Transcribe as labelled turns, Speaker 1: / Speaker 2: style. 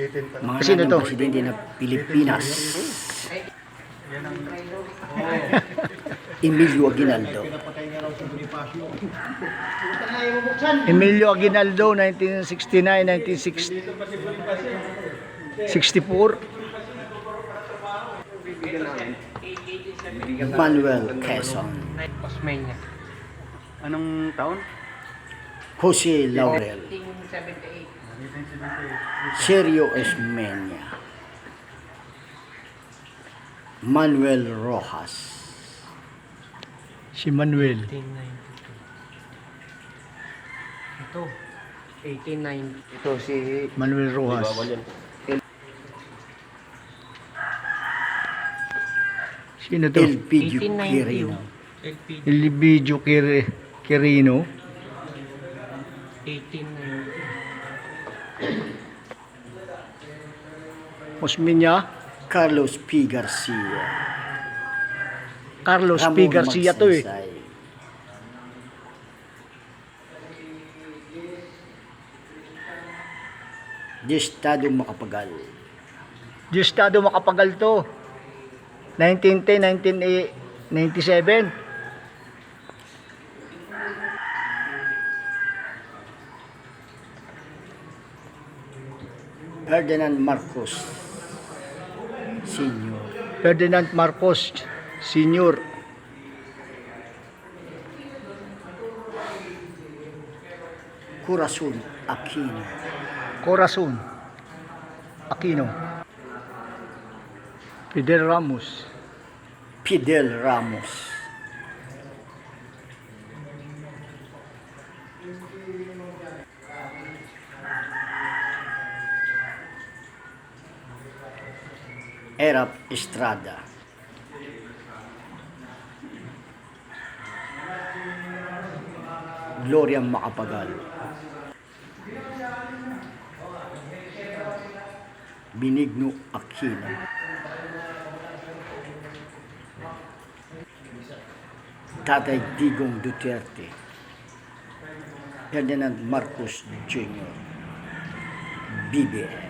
Speaker 1: 18 pa lang.
Speaker 2: Mga
Speaker 3: Sino to?
Speaker 2: presidente ng Pilipinas. Emilio Aguinaldo.
Speaker 3: Emilio Aguinaldo, 1969, 1960 64.
Speaker 2: Manuel Quezon.
Speaker 4: Osmeña.
Speaker 1: Anong taon?
Speaker 2: Jose Laurel.
Speaker 4: 1978.
Speaker 2: Sergio Esmeña. Manuel Rojas.
Speaker 3: Si Manuel.
Speaker 4: 1892. Ito. 1890.
Speaker 2: Ito si
Speaker 3: Manuel Rojas. Sino to?
Speaker 2: Elpidio
Speaker 4: 1890.
Speaker 2: Quirino.
Speaker 3: Quir Quirino.
Speaker 4: 1890.
Speaker 3: Osmeña.
Speaker 2: Carlos P. Garcia.
Speaker 3: Carlos P.
Speaker 2: Ramon
Speaker 3: Garcia to eh.
Speaker 2: Magsaysay. Estado Makapagal.
Speaker 3: Diosdado makapagal to. 1910, 1997.
Speaker 2: Ferdinand Marcos Senior.
Speaker 3: Ferdinand Marcos Sr.
Speaker 2: Corazon Aquino.
Speaker 3: Corazon Aquino. Fidel Ramos.
Speaker 2: Fidel Ramos. Erap Estrada. Gloria Macapagal. Benigno Aquino. Tatay Digong Duterte. Ferdinand Marcos Jr. BBM.